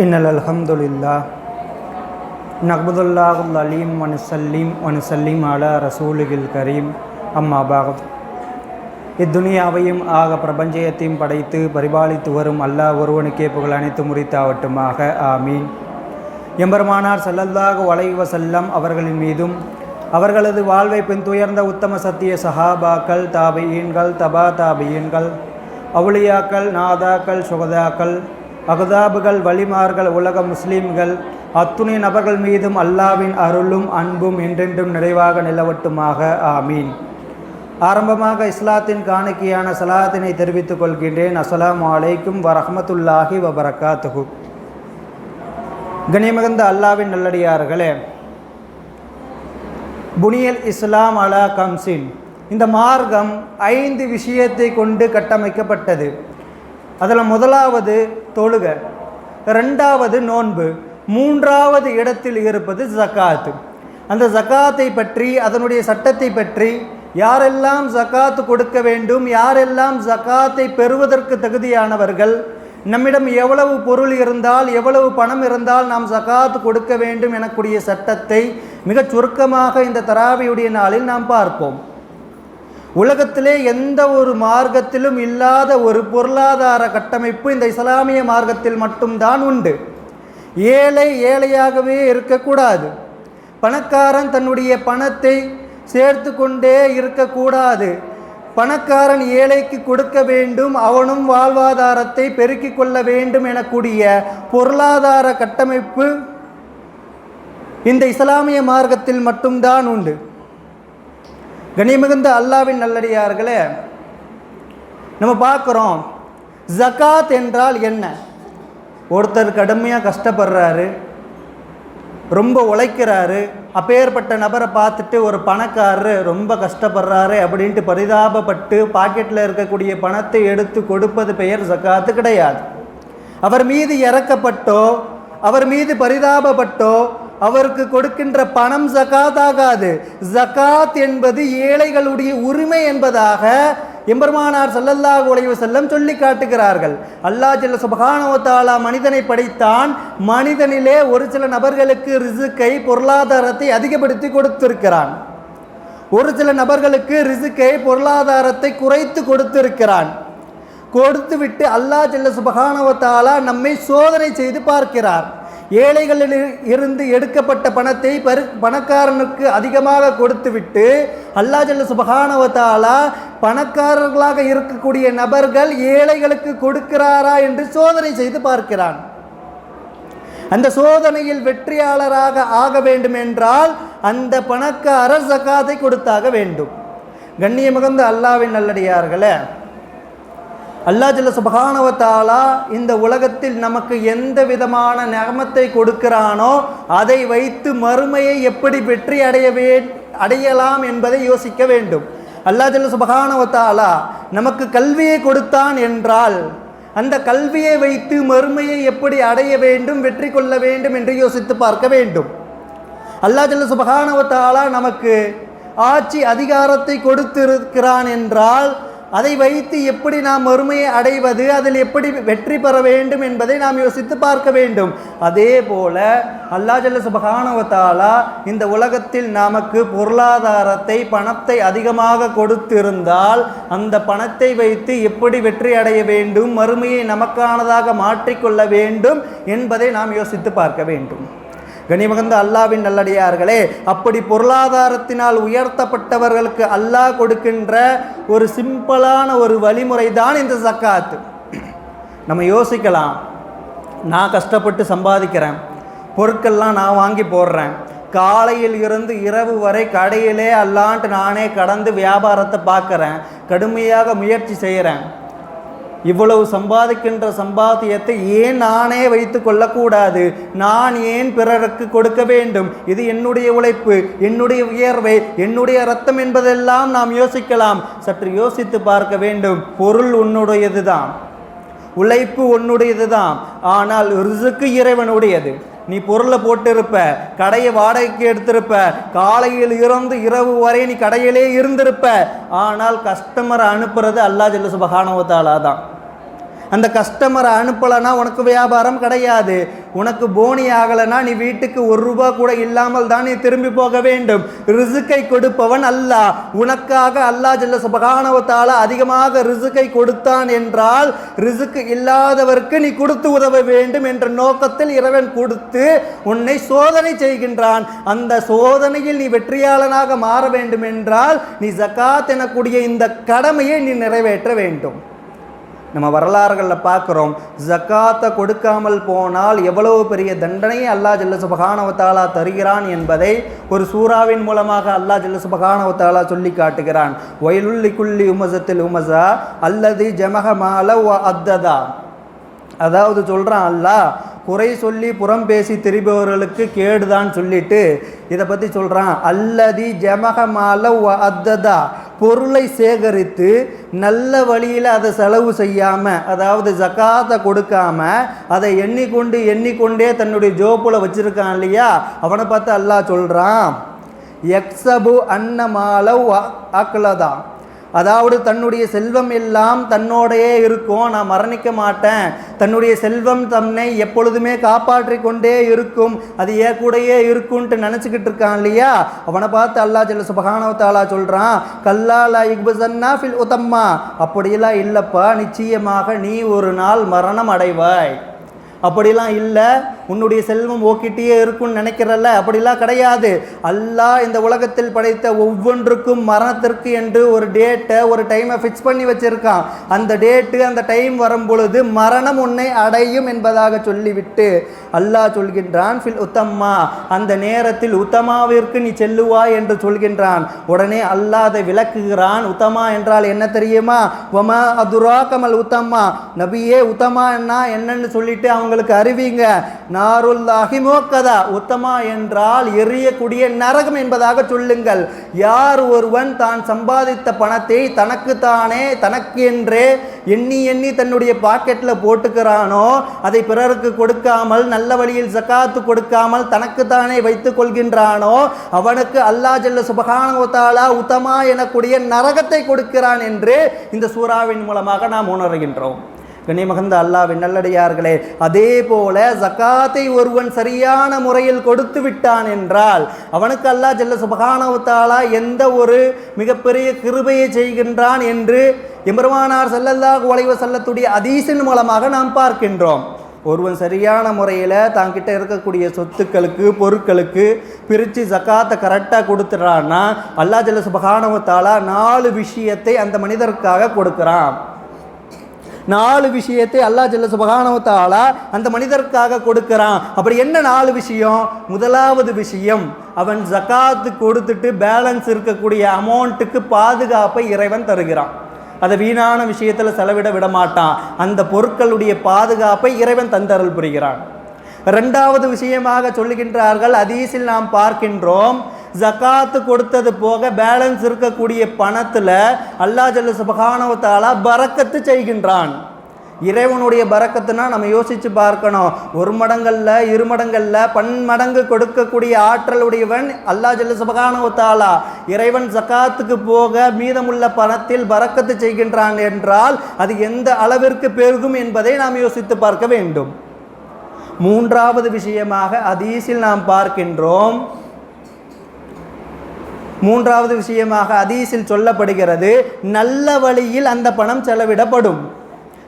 إن الحمد لله نعبد الله العليم ونسلم ونسلم على رسوله الكريم அம்மா பாகத் இத்துனியாவையும் ஆக பிரபஞ்சயத்தையும் படைத்து பரிபாலித்து வரும் அல்லாஹ் ஒருவனுக்கே புகழ் அனைத்து முறித்தாவட்டுமாக ஆமீன் எம்பெருமானார் ஸல்லல்லாஹு அலைஹி வஸல்லம் அவர்களின் மீதும் அவர்களது வாழ்வை பின்துயர்ந்த உத்தம சத்திய சஹாபாக்கள் தாபியீன்கள் தபா தாபியீன்கள் அவுலியாக்கள் நாதாக்கள் சுகதாக்கள் அகதாபுகள் வலிமார்கள் உலக முஸ்லீம்கள் அத்துணை நபர்கள் மீதும் அல்லாவின் அருளும் அன்பும் என்றென்றும் நிறைவாக நிலவட்டுமாக. ஆமீன். ஆரம்பமாக இஸ்லாத்தின் காணிக்கையான சலாத்தினை தெரிவித்துக் கொள்கின்றேன். அஸ்லாம் அலைக்கும் வரஹமத்துல்லாஹி வபரகாத்துகு கனிமிகுந்த அல்லாவின் நல்லடியார்களே புனியல் இஸ்லாம் அலா கம்சின் இந்த மார்க்கம் ஐந்து விஷயத்தை கொண்டு கட்டமைக்கப்பட்டது. அதில் முதலாவது தொழுக. ரெண்டாவது நோன்பு. மூன்றாவது இடத்தில் இருப்பது ஜக்காத்து அந்த ஜக்காத்தை பற்றி அதனுடைய சட்டத்தை பற்றி யாரெல்லாம் ஜக்காத்து கொடுக்க வேண்டும் யாரெல்லாம் ஜக்காத்தை பெறுவதற்கு தகுதியானவர்கள் நம்மிடம் எவ்வளவு பொருள் இருந்தால் எவ்வளவு பணம் இருந்தால் நாம் ஜக்காத்து கொடுக்க வேண்டும் எனக்கூடிய சட்டத்தை மிகச் சுருக்கமாக இந்த தராவியுடைய நாளில் நாம் பார்ப்போம். உலகத்திலே எந்த ஒரு மார்க்கத்திலும் இல்லாத ஒரு பொருளாதார கட்டமைப்பு இந்த இஸ்லாமிய மார்க்கத்தில் மட்டும்தான் உண்டு. ஏழை ஏழையாகவே இருக்கக்கூடாது. பணக்காரன் தன்னுடைய பணத்தை சேர்த்து கொண்டே இருக்கக்கூடாது. பணக்காரன் ஏழைக்கு கொடுக்க வேண்டும் அவனும் வாழ்வாதாரத்தை பெருக்கிக் கொள்ள வேண்டும் எனக்கூடிய பொருளாதார கட்டமைப்பு இந்த இஸ்லாமிய மார்க்கத்தில் மட்டும்தான் உண்டு. கனிமிகுந்த அல்லாவின் நல்லடியார்களே நம்ம பார்க்குறோம் ஜக்காத் என்றால் என்ன? ஒருத்தர் கடுமையாக கஷ்டப்படுறாரு ரொம்ப உழைக்கிறாரு அப்பேற்பட்ட நபரை பார்த்துட்டு ஒரு பணக்காரரு ரொம்ப கஷ்டப்படுறாரு அப்படின்ட்டு பரிதாபப்பட்டு பாக்கெட்டில் இருக்கக்கூடிய பணத்தை எடுத்து கொடுப்பது பெயர் ஜக்காத்து கிடையாது. அவர் மீது இறக்கப்பட்டோ அவர் மீது பரிதாபப்பட்டோ அவருக்கு கொடுக்கின்ற பணம் ஜகாத் ஆகாது ஜகாத் என்பது ஏழைகளுடைய உரிமை என்பதாக எம்பெருமானார் சல்லல்லாஹு உழைவு செல்லம் சொல்லி காட்டுகிறார்கள். அல்லாஹ் ஜல்ல சுபகானவத்தாலா மனிதனை படைத்தான். மனிதனிலே ஒரு சில நபர்களுக்கு ரிசுக்கை பொருளாதாரத்தை அதிகப்படுத்தி கொடுத்திருக்கிறான். ஒரு சில நபர்களுக்கு ரிசுக்கை பொருளாதாரத்தை குறைத்து கொடுத்திருக்கிறான். கொடுத்துவிட்டு அல்லாஹ் ஜல்ல சுபஹானஹு நம்மை சோதனை செய்து பார்க்கிறார். ஏழைகளில் இருந்து எடுக்கப்பட்ட பணத்தை பரு பணக்காரனுக்கு அதிகமாக கொடுத்துவிட்டு அல்லா ஜல்ல சுபகானவத்தாலா பணக்காரர்களாக இருக்கக்கூடிய நபர்கள் ஏழைகளுக்கு கொடுக்கிறாரா என்று சோதனை செய்து பார்க்கிறான். அந்த சோதனையில் வெற்றியாளராக ஆக வேண்டும் என்றால் அந்த பணக்காரர் ஜக்காத்தை கொடுத்தாக வேண்டும். கண்ணியமிகுந்த அல்லாவின் நல்லடியார்களே அல்லா ஜல்ல சுபகானவத்தாலா இந்த உலகத்தில் நமக்கு எந்த விதமான நகமத்தை கொடுக்கிறானோ அதை வைத்து மறுமையை எப்படி வெற்றி அடைய வே அடையலாம் என்பதை யோசிக்க வேண்டும். அல்லா ஜல்ல சுபகானவத்தாலா நமக்கு கல்வியை கொடுத்தான் என்றால் அந்த கல்வியை வைத்து மறுமையை எப்படி அடைய வேண்டும் வெற்றி கொள்ள வேண்டும் என்று யோசித்து பார்க்க வேண்டும். அல்லா ஜல்ல சுபகானவத்தாலா நமக்கு ஆட்சி அதிகாரத்தை கொடுத்திருக்கிறான் என்றால் அதை வைத்து எப்படி நாம் மறுமையை அடைவது அதில் எப்படி வெற்றி பெற வேண்டும் என்பதை நாம் யோசித்து பார்க்க வேண்டும். அதே போல அல்லா ஜல்ல சுபகானவத்தாலா இந்த உலகத்தில் நமக்கு பொருளாதாரத்தை பணத்தை அதிகமாக கொடுத்திருந்தால் அந்த பணத்தை வைத்து எப்படி வெற்றி அடைய வேண்டும் மறுமையை நமக்கானதாக மாற்றிக்கொள்ள வேண்டும் என்பதை நாம் யோசித்து பார்க்க வேண்டும். கனிமகந்த அல்லாவின் நல்லடியார்களே அப்படி பொருளாதாரத்தினால் உயர்த்தப்பட்டவர்களுக்கு அல்லாஹ் கொடுக்கின்ற ஒரு சிம்பிளான ஒரு வழிமுறை தான் இந்த சக்காத்து நம்ம யோசிக்கலாம். நான் கஷ்டப்பட்டு சம்பாதிக்கிறேன். பொருட்கள்லாம் நான் வாங்கி போடுறேன். காலையில் இருந்து இரவு வரை கடையிலே அல்லான்ட்டு நானே கடந்து வியாபாரத்தை பார்க்குறேன். கடுமையாக முயற்சி செய்கிறேன் இவ்வளவு சம்பாதிக்கின்ற சம்பாத்தியத்தை ஏன் நானே வைத்து கொள்ளக்கூடாது? நான் ஏன் பிறருக்கு கொடுக்க வேண்டும்? இது என்னுடைய உழைப்பு என்னுடைய உயர்வை என்னுடைய ரத்தம் என்பதெல்லாம் நாம் யோசிக்கலாம். சற்று யோசித்து பார்க்க வேண்டும். பொருள் உன்னுடையது தான் உழைப்பு உன்னுடையது தான் ஆனால் ரிசுக்கு இறைவனுடையது. நீ பொருளை போட்டிருப்ப கடையை வாடகைக்கு எடுத்திருப்ப காலையில் இருந்து இரவு வரை நீ கடையிலே இருந்திருப்ப. ஆனால் கஸ்டமரை அனுப்புறது அல்லா ஜல்ல சுபகானவத்தாலா தான். அந்த கஸ்டமரை அனுப்பலைன்னா உனக்கு வியாபாரம் கிடையாது. உனக்கு போனி ஆகலைன்னா நீ வீட்டுக்கு ஒரு ரூபா கூட இல்லாமல் தான் நீ திரும்பி போக வேண்டும். ரிசுக்கை கொடுப்பவன் அல்லாஹ் உனக்காக அல்லாஹ் ஜல்ல சுபகானவத்தால் அதிகமாக ரிசுக்கை கொடுத்தான் என்றால் ரிசுக்கு இல்லாதவருக்கு நீ கொடுத்து உதவ வேண்டும் என்ற நோக்கத்தில் இறைவன் கொடுத்து உன்னை சோதனை செய்கின்றான். அந்த சோதனையில் நீ வெற்றியாளனாக மாற வேண்டும் என்றால் நீ ஜக்காத் எனக்கூடிய இந்த கடமையை நீ நிறைவேற்ற வேண்டும். நம்ம வரலாறுகளில் பார்க்குறோம் ஜக்காத்தை கொடுக்காமல் போனால் எவ்வளவு பெரிய தண்டனையை அல்லாஹ் ஜல்ல சுபகானவத்தாலா தருகிறான் என்பதை ஒரு சூறாவின் மூலமாக அல்லாஹ் ஜல்ல சுபகானவத்தாலா சொல்லி காட்டுகிறான். வயலுள்ளி குள்ளி உமசத்தில் உமசா அல்லது ஜமக மால அத்ததா. அதாவது சொல்கிறான் அல்லாஹ் குறை சொல்லி புறம் பேசி திரிபவர்களுக்கு கேடுதான் சொல்லிட்டு இதை பற்றி சொல்கிறான் அல்லதி ஜமகமால வ அத்ததா. பொருளை சேகரித்து நல்ல வழியில் அதை செலவு செய்யாமல் அதாவது ஜக்காத்தை கொடுக்காம அதை எண்ணிக்கொண்டு எண்ணிக்கொண்டே தன்னுடைய ஜோப்பில் வச்சுருக்கான் இல்லையா? அவனை பார்த்து அல்லாஹ் சொல்கிறான் எக்ஸபு அன்னமாலவ் அக்லதான் அதாவது தன்னுடைய செல்வம் எல்லாம் தன்னோடையே இருக்கும். நான் மரணிக்க மாட்டேன். தன்னுடைய செல்வம் தன்னை எப்பொழுதுமே காப்பாற்றி கொண்டே இருக்கும். அது ஏன் கூடயே இருக்கும்ன்ட்டு நினச்சிக்கிட்டு இருக்கான் இல்லையா? அவனை பார்த்து அல்லா ஜல்ல சுபகானவத்தாலா சொல்கிறான் கல்லாலா இக்பசன்னா ஃபில் உத்தம்மா அப்படியெல்லாம் இல்லைப்பா. நிச்சயமாக நீ ஒரு நாள் மரணம் அடைவாய். அப்படிலாம் இல்லை. உன்னுடைய செல்வம் ஓக்கிட்டே இருக்கும்னு நினைக்கிறல்ல? அப்படிலாம் கிடையாது. அல்லாஹ் இந்த உலகத்தில் படைத்த ஒவ்வொன்றுக்கும் மரணத்திற்கு என்று ஒரு டேட்டை ஒரு டைமை ஃபிக்ஸ் பண்ணி வச்சிருக்கான். அந்த டேட்டு அந்த டைம் வரும் பொழுது மரணம் உன்னை அடையும் என்பதாக சொல்லிவிட்டு அல்லாஹ் சொல்கின்றான் ஃபில் உத்தம்மா அந்த நேரத்தில் உத்தமாவிற்கு நீ செல்லுவாய் என்று சொல்கின்றான். உடனே அல்லாஹ் அதை விளக்குகிறான். உத்தமா என்றால் என்ன தெரியுமா? ஒமா அதுரா கமல் உத்தம்மா. நபியே உத்தமா என்ன என்னன்னு சொல்லிட்டு அவங்களுக்கு அறிவிங்க. நாருல்லாஹி மோக்கதா உத்தமா என்றால் எரியக்கூடிய நரகம் என்பதாக சொல்லுங்கள். யார் ஒருவன் தான் சம்பாதித்த பணத்தை தனக்குத்தானே தனக்கு என்றே எண்ணி எண்ணி தன்னுடைய பாக்கெட்டில் போட்டுக்கிறானோ அதை பிறருக்கு கொடுக்காமல் நல்ல வழியில் ஜக்காத்து கொடுக்காமல் தனக்குத்தானே வைத்துக் கொள்கின்றானோ அவனுக்கு அல்லாஹ் ஜல்ல சுபகானோத்தாலா உத்தமா எனக்கூடிய நரகத்தை கொடுக்கிறான் என்று இந்த சூறாவின் மூலமாக நாம் உணர்கின்றோம். கனிமகந்த அல்லாவின் நல்லடியார்களே அதே போல ஜக்காத்தை ஒருவன் சரியான முறையில் கொடுத்து விட்டான் என்றால் அவனுக்கு அல்லாஹ் ஜல்ல சுபகானவத்தாலா எந்த ஒரு மிகப்பெரிய கிருபையை செய்கின்றான் என்று எம்பெருமானார் செல்லல்லா உழைவு செல்லத்துடைய அதீசின் மூலமாக நாம் பார்க்கின்றோம். ஒருவன் சரியான முறையில் தாங்கிட்ட இருக்கக்கூடிய சொத்துக்களுக்கு பொருட்களுக்கு பிரித்து ஜக்காத்தை கரெக்டாக கொடுத்துட்றான்னா அல்லாஹ் ஜல்ல சுபகானவத்தாலா நாலு விஷயத்தை அந்த மனிதருக்காக கொடுக்குறான். நாலு விஷயத்தை அல்லாஹ் ஜல்ல சுபகானவத்தாலா அந்த மனிதருக்காக கொடுக்கிறான். அப்படி என்ன நாலு விஷயம்? முதலாவது விஷயம் அவன் ஜக்காத்து கொடுத்துட்டு பேலன்ஸ் இருக்கக்கூடிய அமௌண்ட்டுக்கு பாதுகாப்பை இறைவன் தருகிறான். அதை வீணான விஷயத்தில் செலவிட விடமாட்டான் அந்த பொருட்களுடைய பாதுகாப்பை இறைவன் தந்தருள் புரிகிறான். ரெண்டாவது விஷயமாக சொல்லுகின்றார்கள் அதீசில் நாம் பார்க்கின்றோம் ஜக்காத்து கொடுத்தது போக பேலன்ஸ் இருக்கக்கூடிய பணத்தில் அல்லா ஜல்லு சுபகானவத்தாலா பறக்கத்து செய்கின்றான். இறைவனுடைய பறக்கத்துனா நம்ம யோசித்து பார்க்கணும். ஒரு மடங்களில் இரு மடங்களில் பன்மடங்கு கொடுக்கக்கூடிய ஆற்றலுடையவன் அல்லா ஜல்லு சுபகானவத்தாலா இறைவன் ஜக்காத்துக்கு போக மீதமுள்ள பணத்தில் பறக்கத்து செய்கின்றான் என்றால் அது எந்த அளவிற்கு பெருகும் என்பதை நாம் யோசித்து பார்க்க வேண்டும். மூன்றாவது விஷயமாக அதீசில் நாம் பார்க்கின்றோம். மூன்றாவது விஷயமாக அதீசில் சொல்லப்படுகிறது நல்ல வழியில் அந்த பணம் செலவிடப்படும்.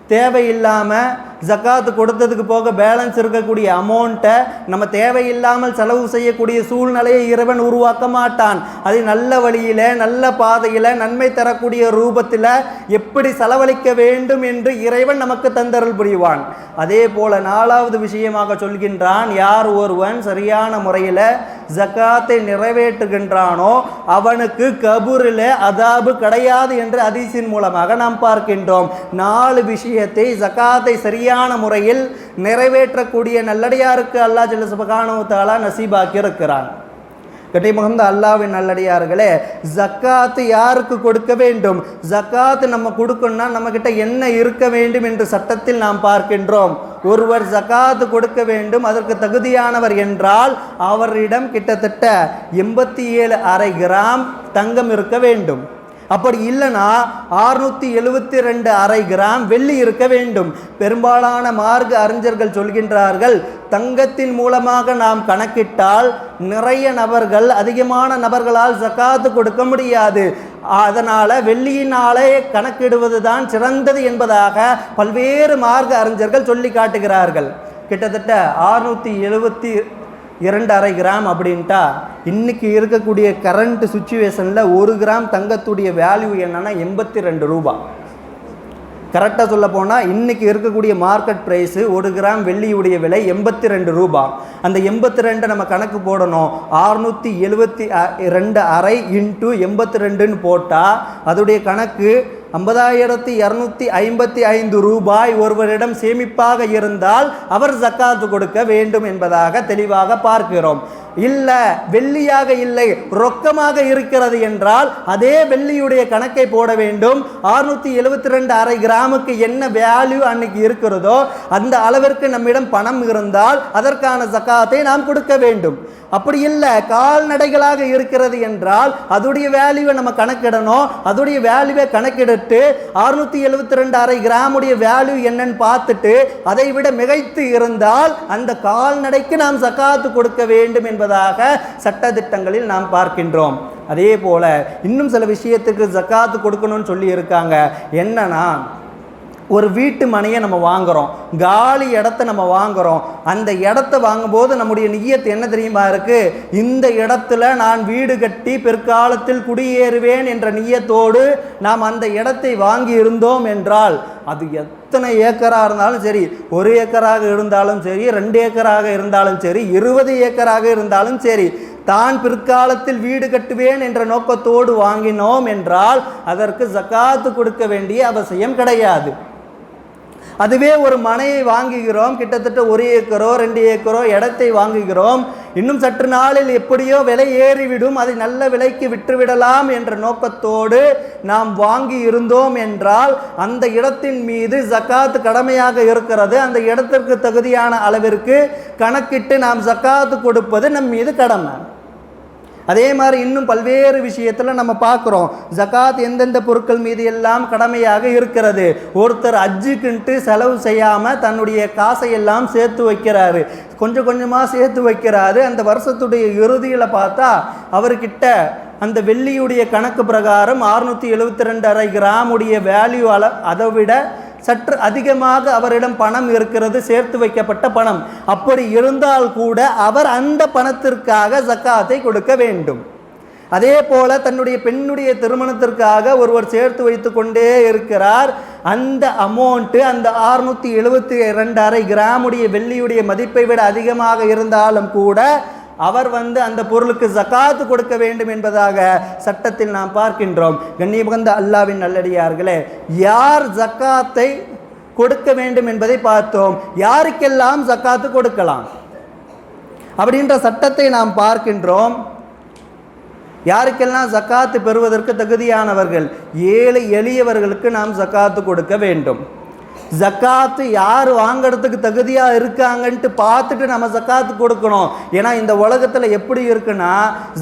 தேவையில்லாமல் ஜக்காத்து கொடுத்ததுக்கு போக பேலன்ஸ் இருக்கக்கூடிய அமௌண்ட்டை நம்ம தேவையில்லாமல் செலவு செய்யக்கூடிய சூழ்நிலையை இறைவன் உருவாக்க மாட்டான். அதை நல்ல வழியில் நல்ல பாதையில் நன்மை தரக்கூடிய ரூபத்தில் எப்படி செலவழிக்க வேண்டும் என்று இறைவன் நமக்கு தந்தருள் புரிவான். அதே போல நாலாவது விஷயமாக சொல்கின்றான் யார் ஒருவன் சரியான முறையில் ஜக்காத்தை நிறைவேற்றுகின்றானோ அவனுக்கு கபூரில் அதாபு கிடையாது என்று அதிசின் மூலமாக நாம் பார்க்கின்றோம். நாலு விஷயத்தை ஜக்காத்தை சரியான முறையில் நிறைவேற்றக்கூடிய நல்லடியாருக்கு அல்லாஹ் ஜல்ல சுபகானவத்தாலா நசீபாக்கி இருக்கிறான் கட்டை முகந்த அல்லாவின் நல்லடியார்களே ஜக்காத்து யாருக்கு கொடுக்க வேண்டும்? ஜக்காத்து நம்ம கொடுக்கணும்னா நம்மக்கிட்ட என்ன இருக்க வேண்டும் என்று சட்டத்தில் நாம் பார்க்கின்றோம். ஒருவர் ஜக்காத்து கொடுக்க வேண்டும் அதற்கு தகுதியானவர் என்றால் அவரிடம் கிட்டத்தட்ட எண்பத்தி ஏழு அரை கிராம் தங்கம் இருக்க வேண்டும். அப்படி இல்லைன்னா ஆறுநூற்றி எழுபத்தி ரெண்டு அரை கிராம் வெள்ளி இருக்க வேண்டும். பெரும்பாலான மார்க்க அறிஞர்கள் சொல்கின்றார்கள் தங்கத்தின் மூலமாக நாம் கணக்கிட்டால் நிறைய நபர்கள் அதிகமான நபர்களால் ஜக்காத்து கொடுக்க முடியாது. அதனால் வெள்ளியினாலே கணக்கிடுவது தான் சிறந்தது என்பதாக பல்வேறு மார்க்க அறிஞர்கள் சொல்லி காட்டுகிறார்கள் கிட்டத்தட்ட ஆறுநூற்றி எழுபத்தி இரண்டு அரை கிராம் அப்படின்ட்டா இன்றைக்கி இருக்கக்கூடிய கரண்ட் சுச்சுவேஷனில் ஒரு கிராம் தங்கத்துடைய வேல்யூ என்னென்னா எண்பத்தி ரெண்டு ரூபா கரெக்டாக சொல்ல போனால் இன்றைக்கி இருக்கக்கூடிய மார்க்கெட் ப்ரைஸு ஒரு கிராம் வெள்ளியுடைய விலை எண்பத்தி ரெண்டு ரூபா. அந்த எண்பத்தி ரெண்டை நம்ம கணக்கு போடணும். ஆறுநூற்றி எழுபத்தி ரெண்டு அரை இன்ட்டு எண்பத்தி ரெண்டுன்னு போட்டால் அதோடைய கணக்கு ஐம்பதாயிரத்தி இரநூத்தி ஐம்பத்தி ஐந்து ரூபாய் ஒருவரிடம் சேமிப்பாக இருந்தால் அவர் ஜக்காத்து கொடுக்க வேண்டும் என்பதாக தெளிவாக பார்க்கிறோம். இல்லை வெள்ளியாக இல்லை ரொக்கமாக இருக்கிறது என்றால் அதே வெள்ளியுடைய கணக்கை போட வேண்டும். அறுநூத்தி எழுபத்தி ரெண்டு அரை கிராமுக்கு என்ன வேல்யூ அன்னைக்கு இருக்கிறதோ அந்த அளவிற்கு நம்மிடம் பணம் இருந்தால் அதற்கான சக்காத்தை நாம் கொடுக்க வேண்டும். அப்படி இல்லை கால்நடைகளாக இருக்கிறது என்றால் அதுடைய வேல்யூவை நம்ம கணக்கிடணும். அதுடைய வேல்யூவை கணக்கிட்டு அறுநூத்தி எழுபத்தி ரெண்டு அரை கிராமுடைய வேல்யூ என்னன்னு பார்த்துட்டு அதை விட மிகைத்து இருந்தால் அந்த கால்நடைக்கு நாம் சக்காத்து கொடுக்க வேண்டும் என்பது என்பதாக சட்டத்திட்டங்களில் நாம் பார்க்கின்றோம். அதே போல இன்னும் சில விஷயத்துக்கு ஜக்காத்து கொடுக்கணும்னு சொல்லி இருக்காங்க என்னன்னா ஒரு வீட்டு மனையை நம்ம வாங்குறோம். காலி இடத்த நம்ம வாங்குகிறோம் அந்த இடத்த வாங்கும்போது நம்முடைய நியத்து என்ன தெரியுமா இருக்குது இந்த இடத்துல நான் வீடு கட்டி பிற்காலத்தில் குடியேறுவேன் என்ற நியத்தோடு நாம் அந்த இடத்தை வாங்கி இருந்தோம் என்றால் அது எத்தனை ஏக்கராக இருந்தாலும் சரி ஒரு ஏக்கராக இருந்தாலும் சரி ரெண்டு ஏக்கராக இருந்தாலும் சரி இருபது ஏக்கராக இருந்தாலும் சரி தான் பிற்காலத்தில் வீடு கட்டுவேன் என்ற நோக்கத்தோடு வாங்கினோம் என்றால் அதற்கு ஜக்காத்து கொடுக்க வேண்டிய அவசியம் கிடையாது. அதுவே ஒரு மனையை வாங்குகிறோம் கிட்டத்தட்ட ஒரு ஏக்கரோ ரெண்டு ஏக்கரோ இடத்தை வாங்குகிறோம். இன்னும் சற்று நாளில் எப்படியோ விலை ஏறிவிடும் அதை நல்ல விலைக்கு விற்றுவிடலாம் என்ற நோக்கத்தோடு நாம் வாங்கி இருந்தோம் என்றால் அந்த இடத்தின் மீது ஜக்காத்து கடமையாக இருக்கிறது. அந்த இடத்திற்கு தகுதியான அளவிற்கு கணக்கிட்டு நாம் ஜக்காத்து கொடுப்பது நம் மீது கடமை. அதே மாதிரி இன்னும் பல்வேறு விஷயத்தில் நம்ம பார்க்குறோம். ஜகாத் எந்தெந்த பொருட்கள் மீது எல்லாம் கடமையாக இருக்கிறது? ஒருத்தர் அஜுக்குன்ட்டு செலவு செய்யாமல் தன்னுடைய காசை எல்லாம் சேர்த்து வைக்கிறாரு. கொஞ்சம் கொஞ்சமாக சேர்த்து வைக்கிறாரு. அந்த வருஷத்துடைய இறுதியில் பார்த்தா அவர்கிட்ட அந்த வெள்ளியுடைய கணக்கு பிரகாரம் அறுநூற்றி எழுபத்தி ரெண்டு அரை கிராமுடைய வேல்யூ அள அதை விட சற்று அதிகமாக அவரிடம் பணம் இருக்கிறது சேர்த்து வைக்கப்பட்ட பணம். அப்படி இருந்தால் கூட அவர் அந்த பணத்திற்காக ஜக்காத்தை கொடுக்க வேண்டும். அதே போல தன்னுடைய பெண்ணுடைய திருமணத்திற்காக ஒருவர் சேர்த்து வைத்து கொண்டே இருக்கிறார். அந்த அமௌண்ட்டு அந்த அறுநூத்தி எழுபத்தி ரெண்டு அரை கிராமுடைய வெள்ளியுடைய மதிப்பை விட அதிகமாக இருந்தாலும் கூட அவர் வந்து அந்த பொருளுக்கு ஜக்காத்து கொடுக்க வேண்டும் என்பதாக சட்டத்தில் நாம் பார்க்கின்றோம். கண்ணியபகந்த அல்லாவின் நல்லடியார்களே யார் ஜக்காத்தை கொடுக்க வேண்டும் என்பதை பார்த்தோம். யாருக்கெல்லாம் ஜக்காத்து கொடுக்கலாம்? அப்படின்ற சட்டத்தை நாம் பார்க்கின்றோம். யாருக்கெல்லாம் ஜக்காத்து பெறுவதற்கு தகுதியானவர்கள்? ஏழு எளியவர்களுக்கு நாம் ஜக்காத்து கொடுக்க வேண்டும். ஜக்காத்து யார் வாங்கிறதுக்கு தகுதியாக இருக்காங்கன்ட்டு பார்த்துட்டு நம்ம ஜக்காத்து கொடுக்கணும். ஏன்னா இந்த உலகத்தில் எப்படி இருக்குன்னா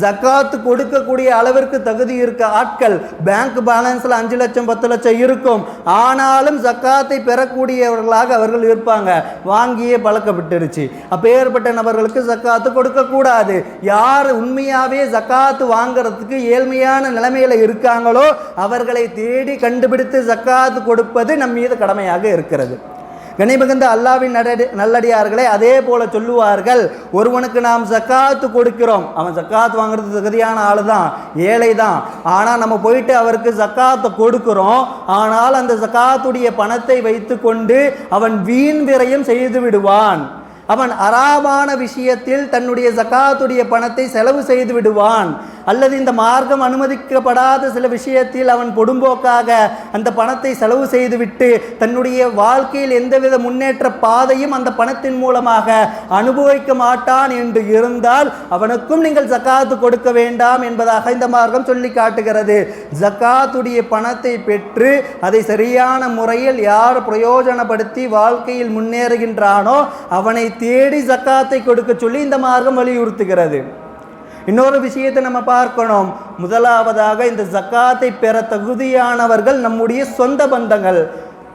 ஜக்காத்து கொடுக்கக்கூடிய அளவிற்கு தகுதி இருக்க ஆட்கள் பேங்க் பேலன்ஸில் அஞ்சு லட்சம் பத்து லட்சம் இருக்கும். ஆனாலும் ஜக்காத்தை பெறக்கூடியவர்களாக அவர்கள் இருப்பாங்க. வாங்கியே பழக்கப்பட்டுருச்சு. அப்பேற்பட்ட நபர்களுக்கு ஜக்காத்து கொடுக்கக்கூடாது. யார் உண்மையாகவே ஜக்காத்து வாங்குறதுக்கு ஏழ்மையான நிலைமையில் இருக்காங்களோ அவர்களை தேடி கண்டுபிடித்து ஜக்காத்து கொடுப்பது நம் மீது கடமையாக இருக்கு இருக்கிறது. கனிமிகுந்த அல்லாவின் நடடி நல்லடியார்களே அதே போல சொல்லுவார்கள் ஒருவனுக்கு நாம் சக்காத்து கொடுக்கிறோம். அவன் சக்காத்து வாங்குறது தகுதியான ஆள் தான் ஏழை தான் ஆனால் நம்ம போயிட்டு அவருக்கு சக்காத்தை கொடுக்கிறோம். ஆனால் அந்த சக்காத்துடைய பணத்தை வைத்து கொண்டு அவன் வீண் விரயம் செய்து விடுவான். அவன் அராமான விஷயத்தில் தன்னுடைய சக்காத்துடைய பணத்தை செலவு செய்து விடுவான். அல்லது இந்த மார்க்கம் அனுமதிக்கப்படாத சில விஷயத்தில் அவன் பொடும்போக்காக அந்த பணத்தை செலவு செய்துவிட்டு தன்னுடைய வாழ்க்கையில் எந்தவித முன்னேற்ற பாதையும் அந்த பணத்தின் மூலமாக அனுபவிக்க மாட்டான் என்று இருந்தால் அவனுக்கும் நீங்கள் ஜக்காத்து கொடுக்க வேண்டாம் என்பதாக இந்த மார்க்கம் சொல்லி காட்டுகிறது. ஜக்காத்துடைய பணத்தை பெற்று அதை சரியான முறையில் யார் பிரயோஜனப்படுத்தி வாழ்க்கையில் முன்னேறுகின்றானோ அவனை தேடி ஜக்காத்தை கொடுக்க சொல்லி இந்த மார்க்கம் வலியுறுத்துகிறது. இன்னொரு விஷயத்தை நம்ம பார்க்கணும். முதலாவதாக இந்த ஜக்காத்தை பெற தகுதியானவர்கள் நம்முடைய சொந்த பந்தங்கள்.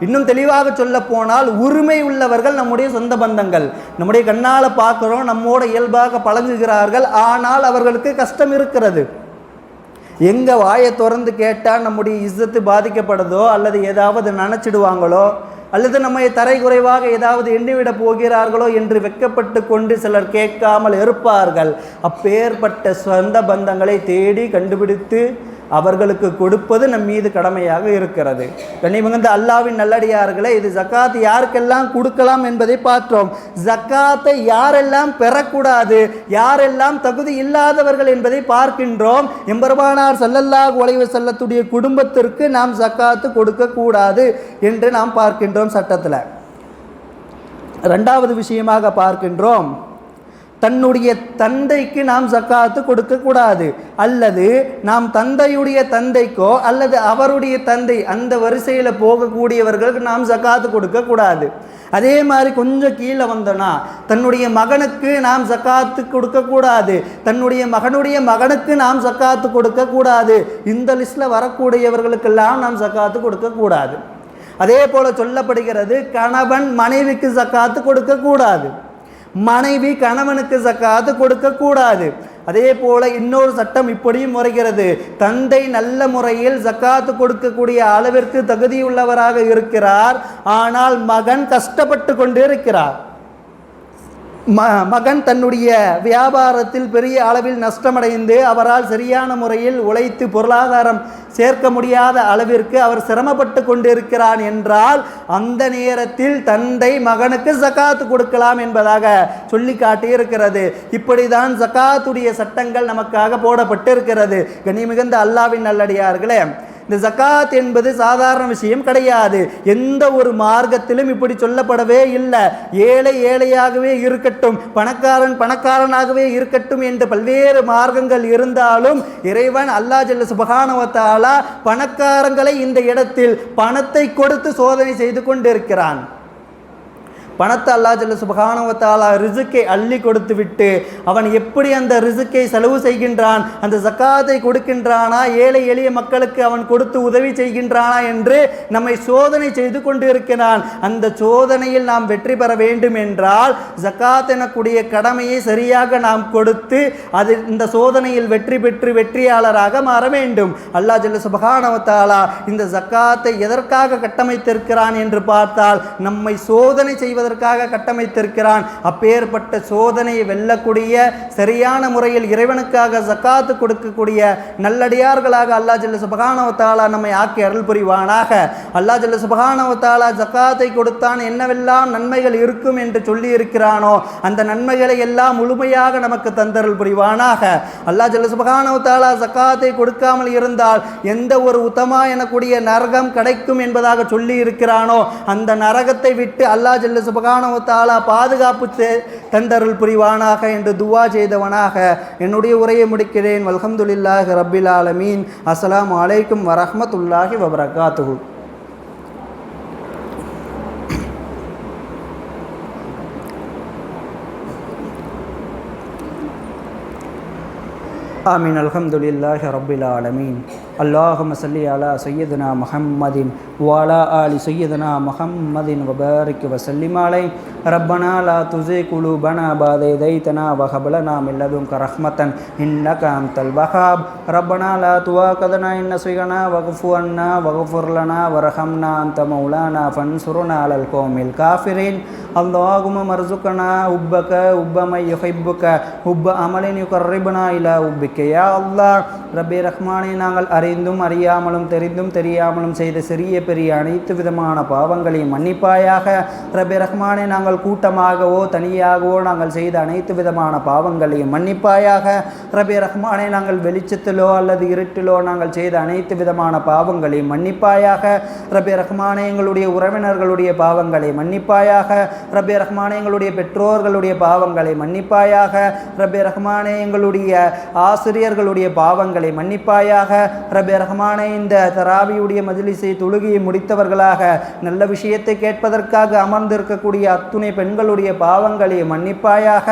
இன்னும் தெளிவாக சொல்ல போனால் உரிமை உள்ளவர்கள் நம்முடைய சொந்த பந்தங்கள். நம்முடைய கண்ணால் பார்க்குறோம் நம்மோட இயல்பாக பழகுகிறார்கள் ஆனால் அவர்களுக்கு கஷ்டம் இருக்கிறது. எங்கே வாயை திறந்து கேட்டால் நம்முடைய இஸ்ஸத்து பாதிக்கப்படுதோ அல்லது ஏதாவது நினச்சிடுவாங்களோ அல்லது நம்மை தரை குறைவாக ஏதாவது எண்ணிவிட போகிறார்களோ என்று வெக்கப்பட்டு கொண்டு சிலர் கேட்காமல் இருப்பார்கள். அப்பேற்பட்ட சொந்த பந்தங்களை தேடி கண்டுபிடித்து அவர்களுக்கு கொடுப்பது நம் மீது கடமையாக இருக்கிறது. கண்ணி மிகுந்த அல்லாவின் நல்லடியார்களே இது ஜக்காத் யாருக்கெல்லாம் கொடுக்கலாம் என்பதை பார்த்தோம். ஜக்காத்தை யாரெல்லாம் பெறக்கூடாது யாரெல்லாம் தகுதி இல்லாதவர்கள் என்பதை பார்க்கின்றோம். எம்பெருமானார் சல்லல்லாஹ் உழைவு செல்லத்துடைய குடும்பத்திற்கு நாம் ஜக்காத்து கொடுக்கக்கூடாது என்று நாம் பார்க்கின்றோம் சட்டத்தில். ரெண்டாவது விஷயமாக பார்க்கின்றோம். தன்னுடைய தந்தைக்கு நாம் ஜக்காத்து கொடுக்கக்கூடாது. அல்லது நாம் தந்தையுடைய தந்தைக்கோ அல்லது அவருடைய தந்தை அந்த வரிசையில் போகக்கூடியவர்களுக்கு நாம் ஜக்காத்து கொடுக்கக்கூடாது. அதே மாதிரி கொஞ்சம் கீழே வந்தோன்னா தன்னுடைய மகனுக்கு நாம் ஜக்காத்து கொடுக்கக்கூடாது. தன்னுடைய மகனுடைய மகனுக்கு நாம் ஜக்காத்து கொடுக்கக்கூடாது. இந்த லிஸ்ட்டில் வரக்கூடியவர்களுக்கெல்லாம் நாம் ஜக்காத்து கொடுக்கக்கூடாது. அதே போல் சொல்லப்படுகிறது கணவன் மனைவிக்கு ஜக்காத்து கொடுக்கக்கூடாது. மனைவி கணவனுக்கு சக்காத்து கொடுக்கக்கூடாது அதே போல இன்னொரு சட்டம் இப்படியும் வருகிறது. தந்தை நல்ல முறையில் ஜக்காத்து கொடுக்கக்கூடிய அளவிற்கு தகுதியுள்ளவராக இருக்கிறார். ஆனால் மகன் கஷ்டப்பட்டு கொண்டு இருக்கிறார் ம மகன் தன்னுடைய வியாபாரத்தில் பெரிய அளவில் நஷ்டமடைந்து அவரால் சரியான முறையில் உழைத்து பொருளாதாரம் சேர்க்க முடியாத அளவிற்கு அவர் சிரமப்பட்டு கொண்டிருக்கிறான் என்றால் அந்த நேரத்தில் தந்தை மகனுக்கு ஜக்காத்து கொடுக்கலாம் என்பதாக சொல்லி காட்டியிருக்கிறது. இப்படிதான் ஜக்காத்துடைய சட்டங்கள் நமக்காக போடப்பட்டிருக்கிறது. கனிமிகுந்த அல்லாவின் நல்லடியார்களே இந்த ஜக்காத் என்பது சாதாரண விஷயம் கிடையாது. எந்த ஒரு மார்க்கத்திலும் இப்படி சொல்லப்படவே இல்லை. ஏழை ஏழையாகவே இருக்கட்டும் பணக்காரன் பணக்காரனாகவே இருக்கட்டும் என்று பல்வேறு மார்க்கங்கள் இருந்தாலும் இறைவன் அல்லா ஜல்ல சுபகானவத்தாலா பணக்காரங்களை இந்த இடத்தில் பணத்தை கொடுத்து சோதனை செய்து கொண்டிருக்கிறான். பணத்தை அல்லா ஜல்ல சுபகானவத்தாலா ரிசுக்கை அள்ளி கொடுத்து விட்டு அவன் எப்படி அந்த ரிசுக்கை செலவு செய்கின்றான் அந்த சக்காத்தை கொடுக்கின்றானா ஏழை எளிய மக்களுக்கு அவன் கொடுத்து உதவி செய்கின்றானா என்று நம்மை சோதனை செய்து கொண்டு இருக்கிறான் அந்த சோதனையில் நாம் வெற்றி பெற வேண்டும் என்றால் ஜக்காத் எனக்கூடிய கடமையை சரியாக நாம் கொடுத்து அது இந்த சோதனையில் வெற்றி பெற்று வெற்றியாளராக மாற வேண்டும். அல்லா ஜல்ல சுபகானவத்தாலா இந்த ஜக்காத்தை எதற்காக கட்டமைத்திருக்கிறான் என்று பார்த்தால் நம்மை சோதனை செய்வதற்கு செய்வதற்காக கட்டமைத்திருக்கிறான். அப்பேற்பட்ட சோதனையை வெல்லக்கூடிய சரியான முறையில் இறைவனுக்காக ஜக்காத்து கொடுக்கக்கூடிய நல்லடியார்களாக அல்லா ஜல்ல சுபகானவத்தாலா நம்மை ஆக்கி அருள் புரிவானாக. அல்லா ஜல்ல சுபகானவத்தாலா ஜக்காத்தை கொடுத்தான் என்னவெல்லாம் நன்மைகள் இருக்கும் என்று சொல்லி இருக்கிறானோ அந்த நன்மைகளை எல்லாம் முழுமையாக நமக்கு தந்தருள் புரிவானாக. அல்லா ஜல்ல சுபகானவத்தாலா ஜக்காத்தை கொடுக்காமல் இருந்தால் எந்த ஒரு உத்தமா எனக்கூடிய நரகம் கிடைக்கும் என்பதாக சொல்லி இருக்கிறானோ அந்த நரகத்தை விட்டு அல்லா ஜல்ல சுபகானவத்தாலா பாதுகாப்பு தந்தருள் புரிவானாக என்று துவா செய்தவனாக என்னுடைய உரையை முடிக்கிறேன். வல்ஹம்துல்லாஹ் ரபில் ஆலமீன். அஸ்லாம் வலைக்கும் வரஹமத்துல்லாஹி வபரகாத்துகு ஆமீன். அல்ஹம்துலில்லாஹி ரபில் ஆலமீன். அல்லாஹும் சல்லி அலா சையதுனா முஹம்மதின் வாலா ஆலி சையதுனா முஹம்மதின் வபாரிக் வசல்லிமாலை ரப்பனா லா துசே குழு பனா பாதை தைத்தனா வஹபலனா மில்லதும் கரஹ்மத்தன் இன்னக அந்தல் வஹாப். ரப்பனா லா துவா கதனா இன்ன சுயனா வகுஃபு அண்ணா வகுஃபுர்லனா வரஹம்னா அந்த மௌலானா ஃபன்சுருனா அலல் கோமில் காஃபிரின். அல்லாஹும மர்சுக்கனா உப்பக உப்பமை யுஹிப்புக்க உப்ப அமலின் யுகர்ரிபனா இலா உப்பிக்க யா அல்லாஹ். ரபி ரஹ்மானை நாங்கள் அறி அறிந்தும் அறியாமலும் தெரிந்தும் தெரியாமலும் செய்த சிறிய பெரிய அனைத்து விதமான பாவங்களையும் மன்னிப்பாயாக. ரபி ரஹ்மானே நாங்கள் கூட்டமாகவோ தனியாகவோ நாங்கள் செய்த அனைத்து விதமான பாவங்களையும் மன்னிப்பாயாக. ரபி ரஹ்மானே நாங்கள் வெளிச்சத்திலோ அல்லது இருட்டிலோ நாங்கள் செய்த அனைத்து விதமான பாவங்களையும் மன்னிப்பாயாக. ரபி ரஹ்மானே எங்களுடைய உறவினர்களுடைய பாவங்களை மன்னிப்பாயாக. ரபி ரஹ்மானே எங்களுடைய பெற்றோர்களுடைய பாவங்களை மன்னிப்பாயாக. ரபி ரஹ்மானே எங்களுடைய ஆசிரியர்களுடைய பாவங்களை மன்னிப்பாயாக. ரபி ரஹ்மானை இந்த தராவியுடைய மஜிலிசை தொழுகையை முடித்தவர்களாக நல்ல விஷயத்தை கேட்பதற்காக அமர்ந்திருக்கக்கூடிய அத்துணை பெண்களுடைய பாவங்களை மன்னிப்பாயாக.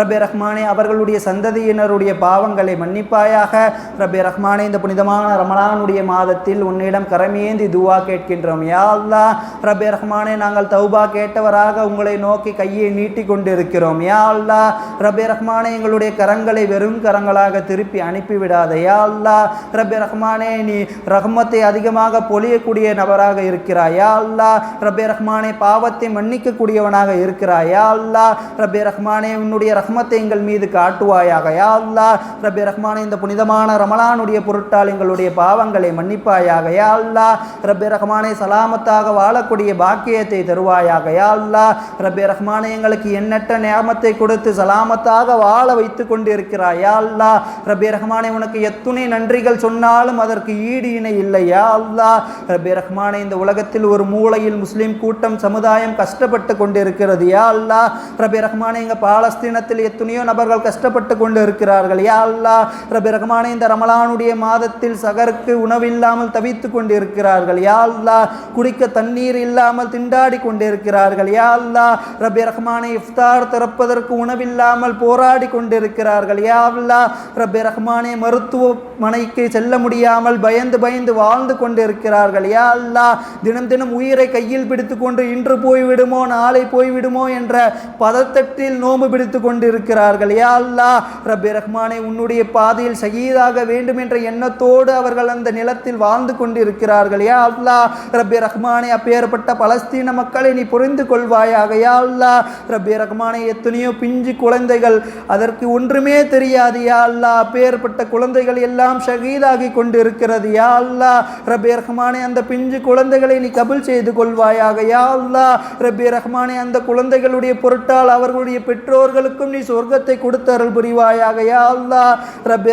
ரபி ரஹ்மானே அவர்களுடைய சந்ததியினருடைய பாவங்களை மன்னிப்பாயாக. ரபி ரஹ்மானே இந்த புனிதமான ரமணானுடைய மாதத்தில் உன்னிடம் கரமேந்தி துவா கேட்கின்றோம். யாழ்லா ரபி ரஹ்மானை ரஹ்மானே நாங்கள் தௌபா கேட்டவராக உங்களை நோக்கி கையை நீட்டி கொண்டிருக்கிறோம். யாழ்லா ரபி ரஹ்மானே எங்களுடைய கரங்களை வெறும் கரங்களாக திருப்பி அனுப்பிவிடாத. யாழ்லா ரபி ரஹ்மான் நீ ரஹ்மத்தை அதிகமாக பொழியக்கூடிய நபராக இருக்கிறாயா. அல்லா அல்லாஹ் ரபே ரஹ்மானே பாவத்தை மன்னிக்கக்கூடியவனாக இருக்கிறாயா. அல்லா அல்லாஹ் ரபே ரஹ்மானே உன்னுடைய ரஹ்மத்தை எங்கள் மீது காட்டுவாயாக. யா அல்லாஹ் ரபே ரஹ்மானே இந்த புனிதமான ரமலானுடைய பொருட்டால் எங்களுடைய பாவங்களை மன்னிப்பாயாக. யா அல்லாஹ் ரபே ரஹ்மானே சலாமத்தாக வாழக்கூடிய பாக்கியத்தை தருவாயாக. யா அல்லாஹ் ரபே ரஹ்மானே எங்களுக்கு எண்ணற்ற நியமத்தை கொடுத்து சலாமத்தாக வாழ வைத்து கொண்டிருக்கிறாய். யா அல்லாஹ் ரபே ரஹ்மானே உனக்கு எத்துணை நன்றிகள் சொன்னாலும் அதற்கு ஈடு இணை இல்லை. யா அல்லாஹ் ரபே ரஹ்மானே இந்த உலகத்தில் ஒரு மூளையில் முஸ்லீம் கூட்டம் சமுதாயம் கஷ்டப்பட்டு கொண்டிருக்கிறது. யா அல்லா ரபி ரஹ்மானே இங்கே பாலஸ்தீனத்தில் எத்தனையோ நபர்கள் கஷ்டப்பட்டு கொண்டு இருக்கிறார்கள் யா அல்லா ரபி ரஹ்மானே இந்த ரமலானுடைய மாதத்தில் சகருக்கு உணவில்லாமல் தவித்து கொண்டிருக்கிறார்கள். யா அல்லா குடிக்க தண்ணீர் இல்லாமல் திண்டாடி கொண்டிருக்கிறார்கள். யா அல்லா ரபி ரஹ்மானே இஃப்தார் திறப்பதற்கு உணவில்லாமல் போராடி கொண்டிருக்கிறார்கள். யா அல்லா ரபி ரஹ்மானே மருத்துவமனைக்கு செல்ல முடியும் முடியாமல் பயந்து பயந்து வாழ்ந்து கொண்டிருக்கிறார்கள். யா அல்லா தினம் தினம் உயிரை கையில் பிடித்து கொண்டு இன்று போய்விடுமோ நாளை போய்விடுமோ என்ற பதத்தட்டில் நோம்பு பிடித்து கொண்டிருக்கிறார்கள். யா அல்லா ரபி ரஹ்மானை உன்னுடைய பாதையில் சகிதாக வேண்டும் என்ற எண்ணத்தோடு அவர்கள் அந்த நிலத்தில் வாழ்ந்து கொண்டிருக்கிறார்கள். யா அல்லா ரபி ரஹ்மானை அப்பேற்பட்ட பலஸ்தீன மக்களை நீ புரிந்து கொள்வாயாக. யா அல்லா ரபி ரஹ்மானை எத்தனையோ பிஞ்சு குழந்தைகள் அதற்கு ஒன்றுமே தெரியாது. யா அல்லா அப்பேற்பட்ட குழந்தைகள் எல்லாம் ஷகீதாகி கொண்டு கொண்டிருக்கிறது. யா அல்லாஹ் ரஹ்மானே அந்த பிஞ்சு குழந்தைகளை நீ கபுல் செய்து கொள்வாயாக. யா அல்லா ரபி ரஹ்மானே அந்த குழந்தைகளுடைய பொருட்டால் அவர்களுடைய பெற்றோர்களுக்கும் நீ சொர்க்கத்தை கொடுத்து அருள் புரிவாயாக. யா அல்லாஹ்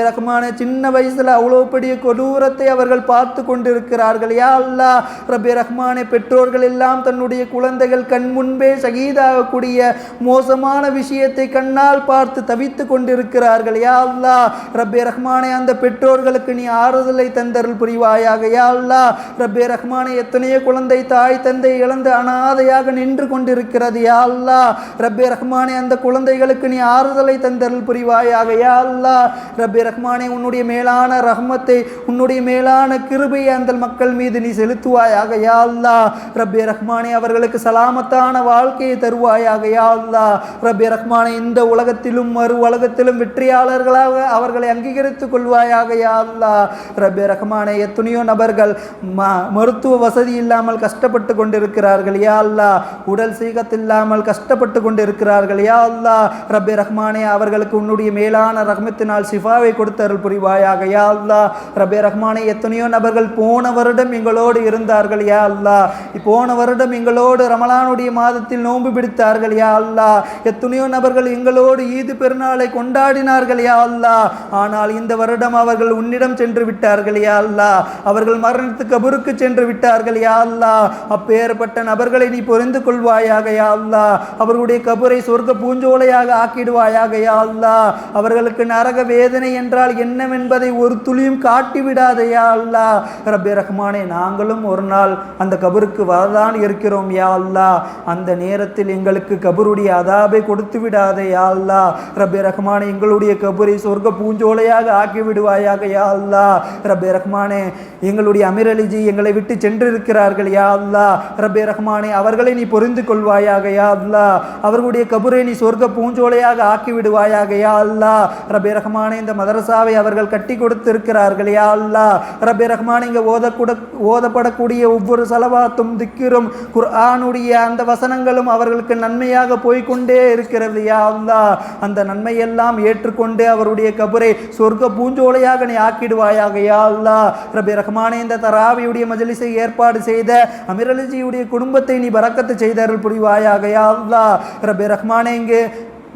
ரஹ்மானே சின்ன வயசுல அவ்வளோ பெரிய கொடூரத்தை அவர்கள் பார்த்து கொண்டிருக்கிறார்கள். யா அல்லா ரபே ரஹ்மானே பெற்றோர்கள் எல்லாம் தன்னுடைய குழந்தைகள் கண் முன்பே சகிதாகக்கூடிய மோசமான விஷயத்தை கண்ணால் பார்த்து தவித்து கொண்டிருக்கிறார்கள். யா அல்லா ரப்பே ரஹ்மானே அந்த பெற்றோர்களுக்கு நீ ஆறுதலை தந்தருள் புரிவாயாக யா அல்லா ரப்பே ரஹ்மானே எத்தனையோ குழந்தை தாய் தந்தை இழந்து அனாதையாக நின்று கொண்டிருக்கிறது யா அல்லாஹ் ரப்பே ரஹ்மானே அந்த குழந்தைகளுக்கு நீ ஆறுதலை தந்தருள் புரிவாயாக யா அல்லாஹ் ரப்பே ரஹ்மானே உன்னுடைய மேலான ரஹ்மத்தை உன்னுடைய மேலான கிருபையை அந்த மக்கள் மீது நீ செலுத்துவாயாக யா அல்லாஹ் ரப்பே ரஹ்மானே அவர்களுக்கு சலாமத்தான வாழ்க்கையை தருவாயாக யா அல்லாஹ் ரப்பே ரஹ்மானே இந்த உலகத்திலும் மறு உலகத்திலும் வெற்றியாளர்களாக அவர்களை அங்கீகரித்துக் கொள்வாயாக யா அல்லாஹ் ரபி ரஹ்மானே எத்தனையோ நபர்கள் ம மருத்துவ வசதி இல்லாமல் கஷ்டப்பட்டு கொண்டிருக்கிறார்கள். யா அல்லா உடல் சீகத்தில்லாமல் கஷ்டப்பட்டு கொண்டிருக்கிறார்கள். யா அல்லாஹ் ரபி ரஹ்மானே அவர்களுக்கு உன்னுடைய மேலான ரஹ்மத்தினால் சிஃபாவை கொடுத்தருள் புரிவாயாக. யா அல்லாஹ் ரபி ரஹ்மானே எத்தனையோ நபர்கள் போன வருடம் எங்களோடு இருந்தார்கள். யா அல்லாஹ் போன வருடம் எங்களோடு ரமலானுடைய மாதத்தில் நோன்பு பிடித்தார்கள். யா அல்லா எத்தனையோ நபர்கள் எங்களோடு ஈது பெருநாளை கொண்டாடினார்கள். யா அல்லா ஆனால் இந்த வருடம் அவர்கள் உன்னிடம் சென்று விட்டார்கள் யா அல்லாஹ். அவர்கள் மரணத்து கபருக்கு சென்று விட்டார்கள் யா அல்லாஹ். அப்பேற்பட்ட நபர்களை நீ புரிந்து கொள்வாயாக யா அல்லாஹ். அவர்களுடைய கபரை சொர்க்க பூஞ்சோலையாக ஆக்கிடுவாயாக யா அல்லா அவர்களுக்கு நரக வேதனை என்றால் என்னவென்பதை ஒரு துளியும் காட்டிவிடாத யா அல்லாஹ். ரப்பே ரஹ்மானே நாங்களும் ஒரு நாள் அந்த கபருக்கு வரதான் இருக்கிறோம் யா அல்லாஹ். அந்த நேரத்தில் எங்களுக்கு கபருடைய அதாபை கொடுத்து விடாதே யா அல்லா ரப்பே ரஹ்மானே எங்களுடைய கபரை சொர்க்க பூஞ்சோலையாக ஆக்கி விடுவாயாக யா அல்லாஹ். ரபே ரஹ்மானே எங்களுடைய அமிரலிஜி எங்களை விட்டு சென்றிருக்கிறார்கள் யா அல்லா ரபே ரஹ்மானே அவர்களை நீ புரிந்து கொள்வாயாக யா அல்லாஹ். அவர்களுடைய கபுரை நீ சொர்க்க பூஞ்சோலையாக ஆக்கி விடுவாயாக யா அல்லாஹ். ரபே ரஹ்மானே இந்த மதரசாவை அவர்கள் கட்டி கொடுத்திருக்கிறார்கள் யா அல்லா ரபே ரஹ்மானே இங்கே ஓதக்கூட ஓதப்படக்கூடிய ஒவ்வொரு சலவாத்தும் திக்கிரும் குர்ஆனுடைய அந்த வசனங்களும் அவர்களுக்கு நன்மையாக போய்கொண்டே இருக்கிறது யா அல்லா அந்த நன்மையெல்லாம் ஏற்றுக்கொண்டு அவருடைய கபரை சொர்க்க பூஞ்சோலையாக நீ ஆக்கிடுவாயாக யா அல்லாஹ். ரபி ரஹ்மானே இந்த தராவியுடைய மஜலிசை ஏற்பாடு செய்த அமிரலிஜியுடைய குடும்பத்தை நீ பறக்கத்து செய்தார்கள் அருள் புரிவாயாக யா அல்லாஹ். ரபி ரஹ்மானே இங்கு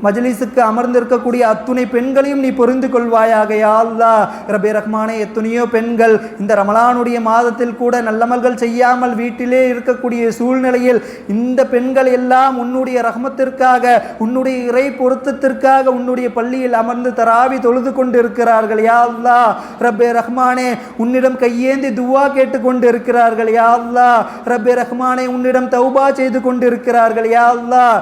மஜ்லிஸுக்கு அமர்ந்திருக்கக்கூடிய அத்துணை பெண்களையும் நீ புரிந்து கொள்வாயாக யா அல்லாஹ் ரபி ரஹ்மானே எத்தனையோ பெண்கள் இந்த ரமலானுடைய மாதத்தில் கூட நல்லமல்கள் செய்யாமல் வீட்டிலே இருக்கக்கூடிய சூழ்நிலையில் இந்த பெண்கள் எல்லாம் உன்னுடைய ரஹமத்திற்காக உன்னுடைய இறை பொருத்தத்திற்காக உன்னுடைய பள்ளியில் அமர்ந்து தராவி தொழுது கொண்டு இருக்கிறார்கள் யா அல்லா. ரப்பே ரஹ்மானே உன்னிடம் கையேந்தி துவா கேட்டு கொண்டு இருக்கிறார்கள் யா அல்லாஹ் ரஹ்மானே உன்னிடம் தௌபா செய்து கொண்டிருக்கிறார்கள் யா அல்லாஹ்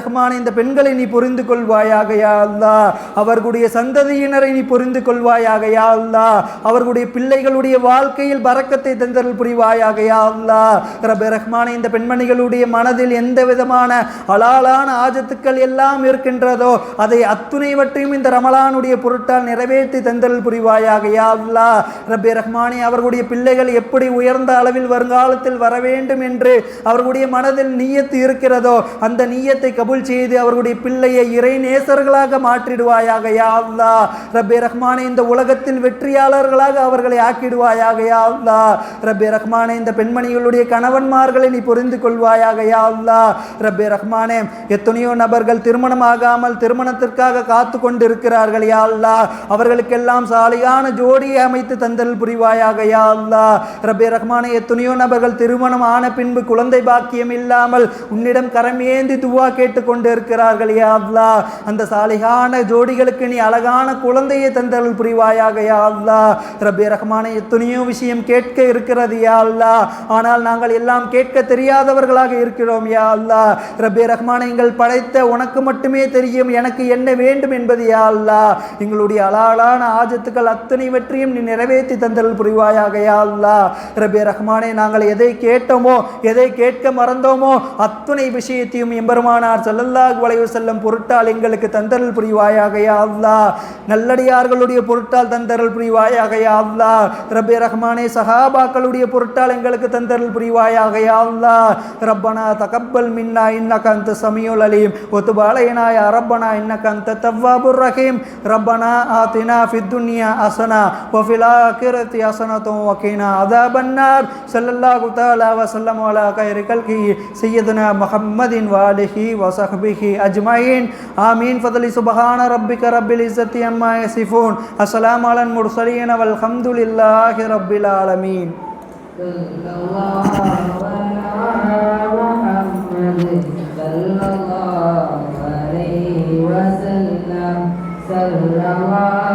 ரஹ்மானே இந்த பெண்களை நீ புரிந்து கொள்வாயாக யா அல்லா? அவர்களுடைய சந்ததியினரை நீ புரிந்து கொள்வாயாக யா அல்லாஹ் அவர்களுடைய பிள்ளைகளுடைய வாழ்க்கையில் பறக்கத்தை தந்தல் புரிவாயாக யா அல்லாஹ் ரப்பே ரஹ்மானே இந்த பெண்மணிகளுடைய மனதில் எந்த விதமான அலாலான ஆஜத்துக்கள் எல்லாம் இருக்கின்றதோ அதை அத்துணைவற்றையும் இந்த ரமலானுடைய பொருட்டால் நிறைவேற்றி தந்தல் புரிவாயாக யா அல்லாஹ் ரப்பே ரஹ்மானே அவர்களுடைய பிள்ளைகள் எப்படி உயர்ந்த அளவில் வருங்காலத்தில் வர வேண்டும் என்று அவர்களுடைய மனதில் நீயத்து இருக்கிறதோ அந்த நீயத்தை கபுல் செய்து அவர்களுடைய பிள்ளையை இறை நேசர்களாக மாற்றிடுவாயாக யா அல்லாஹ் ரப்பே ரஹ்மானே இந்த உலகத்தில் வெற்றியாளர்களாக அவர்களை ஆக்கிடுவாயாக யா அல்லாஹ் ரப்பே ரஹ்மானே இந்த பெண்மணிகளுடைய கணவன்மார்களை நீ புரிந்து கொள்வாயாக யா அல்லாஹ் ரப்பே ரஹ்மானே எத்தனையோ நபர்கள் திருமணம் ஆகாமல் திருமணத்திற்காக காத்து கொண்டிருக்கிறார்கள் யா அல்லாஹ் அவர்களுக்கெல்லாம் சாலையான ஜோடியை அமைத்து தந்தல் புரிவாயாக யா அல்லாஹ் ரப்பே ரஹ்மானே எத்தனையோ நபர்கள் திருமணம் ஆன பின்பு குழந்தை பாக்கியம் இல்லாமல் உன்னிடம் கரம் ஏந்தி துவா கேட்டு கொண்டு யா அல்லா அந்த சாலிகான ஜோடிகளுக்கு நீ அழகான குழந்தையை தந்தல் புரிவாயாக யா அல்லா ரப்பே ரஹ்மானே எத்தனையோ விஷயம் கேட்க இருக்கிறது யா அல்லாஹ் ஆனால் நாங்கள் எல்லாம் கேட்க தெரியாதவர்களாக இருக்கிறோம் யா அல்லா ரபி ரஹ்மான எங்கள் படைத்த உனக்கு மட்டுமே தெரியும் எனக்கு என்ன வேண்டும் என்பது யா அல்லா எங்களுடைய அலாளான ஆஜத்துக்கள் அத்தனைவற்றையும் நீ நிறைவேற்றி தந்தல் புரிவாயாக யா அல்லா ரப்பே ரஹ்மானே நாங்கள் எதை கேட்டோமோ எதை கேட்க மறந்தோமோ அத்துணை விஷயத்தையும் எம்பெருமானார் வலையு செல்லும் பொருள் பொருட்டால் எங்களுக்கு தந்தரல் புரிவாயாக அல்லா நல்லடியார்களுடைய பொருட்டால் தந்தரல் புரிவாயாக அல்லா ரபி ரஹ்மானே சஹாபாக்களுடைய பொருட்டால் எங்களுக்கு தந்தரல் புரிவாயாக அல்லா ரப்பனா தகப்பல் மின்னா இன்னக அந்த சமியுல் அலீம். ஒத்துப அலைனா யா ரப்பனா இன்னக அந்த தவ்வாபுர் ரஹீம். ரப்பனா ஆத்தினா ஃபித்துன்யா அசனா ஒஃபிலா கிரத்தி அசனத்தும் ஹஸனத்தும் வகீனா பன்னார் நார் ஸல்லல்லாஹு தஆலா வஸல்லம் அலா கல்கி சையதுனா முஹம்மதின் வாலிஹி آمين آمين فضل سبحان ربك رب العزة عما يصفون السلام على المرسلين والحمد لله رب العالمين صلى صلى الله عليه وسلم. صلى الله